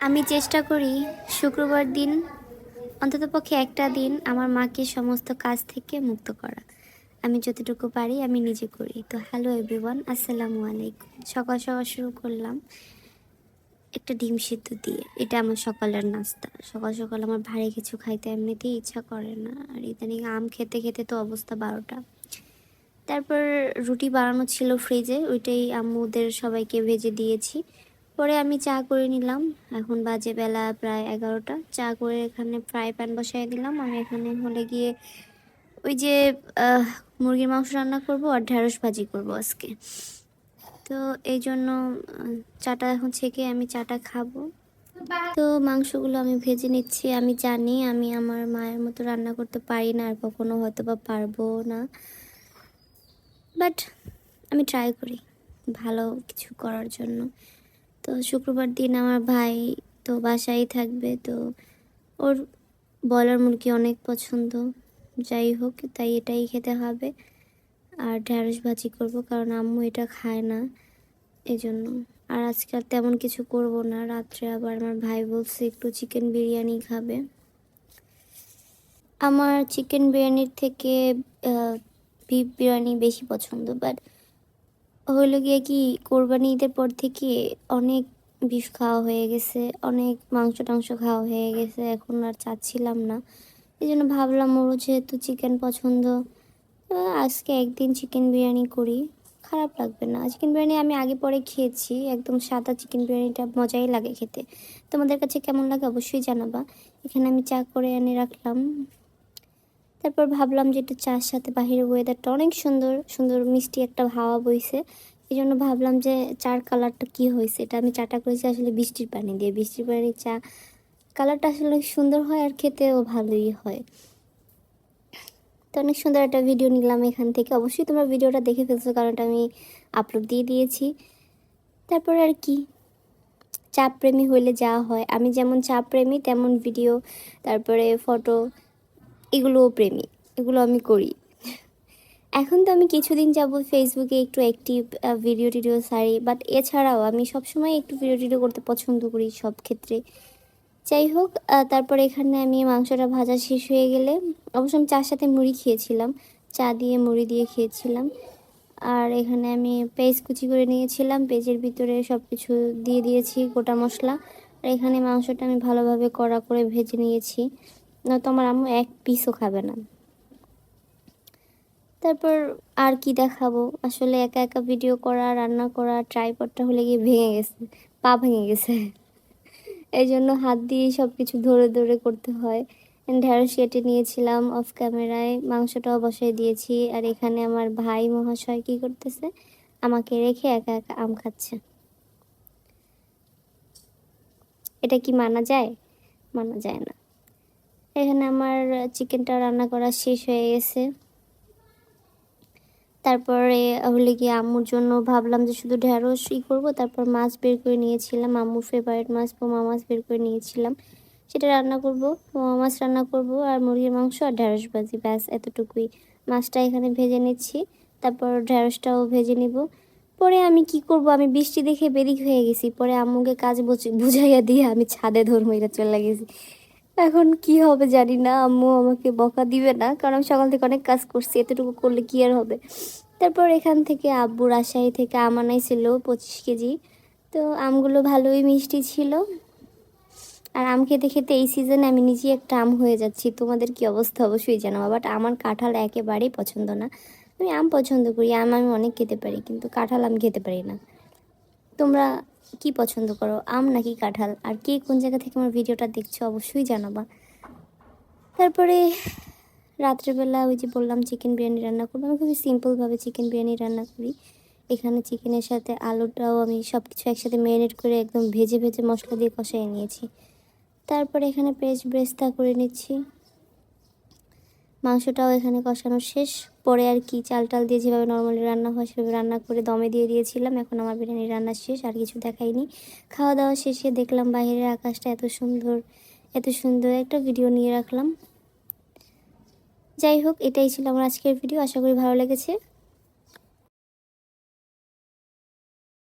আমি চেষ্টা করি শুক্রবার দিন, অন্ততপক্ষে একটা দিন আমার মাকে সমস্ত কাজ থেকে মুক্ত করা। আমি যতটুকু পারি আমি নিজে করি। তো হ্যালো এভরিওয়ান, আসসালামু আলাইকুম। সকাল সকাল শুরু করলাম একটা ডিম সিদ্ধ দিয়ে। এটা আমার সকালের নাস্তা। সকাল সকাল আমার ভারী কিছু খাইতে এমনিতেই ইচ্ছা করে না। আর ইদানিং আম খেতে খেতে তো অবস্থা বারোটা। তারপর রুটি বানানো ছিল ফ্রিজে, ওইটাই আম্মুদের সবাইকে ভেজে দিয়েছি। পরে আমি চা করে নিলাম। এখন বাজে বেলা প্রায় এগারোটা। চা করে এখানে ফ্রাই প্যান বসাই দিলাম। আমি এখানে হলে গিয়ে ওই যে মুরগির মাংস রান্না করব আর ঢ্যাঁড়স ভাজি করব আজকে। তো এই জন্য চাটা এখন ছেঁকে আমি চাটা খাব। তো মাংসগুলো আমি ভেজে নিচ্ছি। আমি জানি আমি আমার মায়ের মতো রান্না করতে পারি না আর কখনো হয়তো বা পারব না। বাট আমি ট্রাই করি ভালো কিছু করার জন্য। তো শুক্রবার দিন আমার ভাই তো বাসায় থাকবে, তো ওর বলার মুরগি অনেক পছন্দ। যাই হোক, তাই এটাই খেতে হবে। আর ঢ্যাঁড়স ভাজি করব, কারণ আম্মু এটা খায় না এজন্য। আর আজকাল তেমন কিছু করব না। রাত্রে আবার আমার ভাই বলছে একটু চিকেন বিরিয়ানি খাবে। আমার চিকেন বিরিয়ানির থেকে বিফ বিরিয়ানি বেশি পছন্দ বাট হইল গিয়ে কি কোরবানি ঈদের পর থেকে অনেক বিষ খাওয়া হয়ে গেছে, অনেক মাংস টাংস খাওয়া হয়ে গেছে, এখন আর চাচ্ছিলাম না। এই জন্য ভাবলাম ওরও যেহেতু চিকেন পছন্দ আজকে একদিন চিকেন বিরিয়ানি করি। খারাপ লাগবে না। চিকেন বিরিয়ানি আমি আগে পরে খেয়েছি, একদম সাদা চিকেন বিরিয়ানিটা মজাই লাগে খেতে। তোমাদের কাছে কেমন লাগে অবশ্যই জানাবা। এখানে আমি চা করে এনে রাখলাম। তারপর ভাবলাম যে একটু চার সাথে বাহিরের ওয়েদারটা অনেক সুন্দর সুন্দর মিষ্টি একটা হাওয়া বইছে। এই জন্য ভাবলাম যে চার কালারটা কি হয়েছে এটা আমি চাটা করেছি, আসলে বৃষ্টির পানি দিয়ে। বৃষ্টির পানি চা কালারটা আসলে সুন্দর হয় আর খেতেও ভালোই হয়। তো অনেক সুন্দর একটা ভিডিও নিলাম এখান থেকে। অবশ্যই তোমরা ভিডিওটা দেখে ফেলছো, কারণ এটা আমি আপলোড দিয়ে দিয়েছি। তারপর আর কি? চাপ প্রেমী হইলে যা হয়। আমি যেমন চাপ প্রেমী তেমন ভিডিও তারপরে ফটো এগুলোও প্রেমী এগুলো আমি করি। এখন তো আমি কিছুদিন যাব ফেসবুকে একটু অ্যাক্টিভ ভিডিও টিডিও সারি বাট এছাড়াও আমি সবসময় একটু ভিডিও টিডিও করতে পছন্দ করি সব ক্ষেত্রে। যাই হোক তারপর এখানে আমি মাংসটা ভাজা শেষ হয়ে গেলে, অবশ্য আমি চার সাথে মুড়ি খেয়েছিলাম, চা দিয়ে মুড়ি দিয়ে খেয়েছিলাম। আর এখানে আমি পেঁয়াজ কুচি করে নিয়েছিলাম, পেঁয়াজের ভিতরে সব কিছু দিয়ে দিয়েছি গোটা মশলা। আর এখানে মাংসটা আমি ভালোভাবে কড়া করে ভেজে নিয়েছি। নয়তো আমার আম্মু এক পিসও খাবে না। তারপর আর কি দেখাবো? আসলে একা একা ভিডিও করা, রান্না করা ট্রাইপডটা হলে গিয়ে ভেঙে গেছে, পা ভেঙে গেছে। এই জন্য হাত দিয়ে সব কিছু ধরে ধরে করতে হয়। ঢেঁড়স কেটে নিয়েছিলাম অফ ক্যামেরায় মাংসটাও বসাই দিয়েছি। আর এখানে আমার ভাই মহাশয় কি করতেছে? আমাকে রেখে একা একা আম খাচ্ছে। এটা কি মানা যায়? মানা যায় না। এখানে আমার চিকেনটা রান্না করা শেষ হয়ে গেছে। তারপরে হলে গিয়ে আম্মুর জন্য ভাবলাম যে শুধু ঢেঁড়স ই করব, তারপর মাছ বের করে নিয়েছিলাম। আম্মুর ফেভারিট মাছ, পোমা মাছ বের করে নিয়েছিলাম। সেটা রান্না করব, পোমা মাছ রান্না করব, আর মুরগির মাংস আর ঢেঁড়স ভাজি। ব্যাস, এতটুকুই। মাছটা এখানে ভেজে নিচ্ছি, তারপর ঢেঁড়সটাও ভেজে নিব। পরে আমি কি করব, আমি বৃষ্টি দেখে বেরিক হয়ে গেছি। পরে আম্মুকে কাজ বুঝ- বুঝাইয়া দিয়ে আমি ছাদে ধর্ম চলে গেছি। এখন কি হবে জানি না, আম্মু আমাকে বকা দিবে না, কারণ আমি সকাল থেকে অনেক কাজ করছি, এতটুকু করলে কি আর হবে? তারপর এখান থেকে আব্বু রাজশাহী থেকে আম আনাইছিল পঁচিশ কেজি। তো আমগুলো ভালোই মিষ্টি ছিল। আর আম খেতে খেতে এই সিজনে আমি নিজেই একটা আম হয়ে যাচ্ছি। তোমাদের কি অবস্থা অবশ্যই জানাব বাট আমার কাঁঠাল একেবারেই পছন্দ না। আমি আম পছন্দ করি, আম আমি অনেক খেতে পারি, কিন্তু কাঁঠাল আমি খেতে পারি না। তোমরা কি পছন্দ করো, আম নাকি কাঁঠাল? আর কে কোন জায়গা থেকে আমার ভিডিওটা দেখছ অবশ্যই জানাবা। তারপরে রাত্রেবেলা ওই যে বললাম চিকেন বিরিয়ানি রান্না করব। আমি খুবই সিম্পলভাবে চিকেন বিরিয়ানি রান্না করি। এখানে চিকেনের সাথে আলুটাও আমি সব কিছু একসাথে ম্যারিনেট করে একদম ভেজে ভেজে মশলা দিয়ে কষাই নিয়েছি। তারপরে এখানে পেঁয়াজ ব্রেস্তা করে নিচ্ছি। মাংসটাও এখানে কষানো শেষ। পরে আর কি চাল টাল দিয়ে যেভাবে নর্মালি রান্না হয়, সেভাবে রান্না করে দমে দিয়ে দিয়েছিলাম। এখন আমার বিরিয়ানি রান্না শেষ, আর কিছু দেখাইনি। খাওয়া দাওয়া শেষে দেখলাম বাইরের আকাশটা এত সুন্দর এত সুন্দর একটা ভিডিও নিয়ে রাখলাম। যাই হোক, এটাই ছিল আমার আজকের ভিডিও আশা করি ভালো লেগেছে।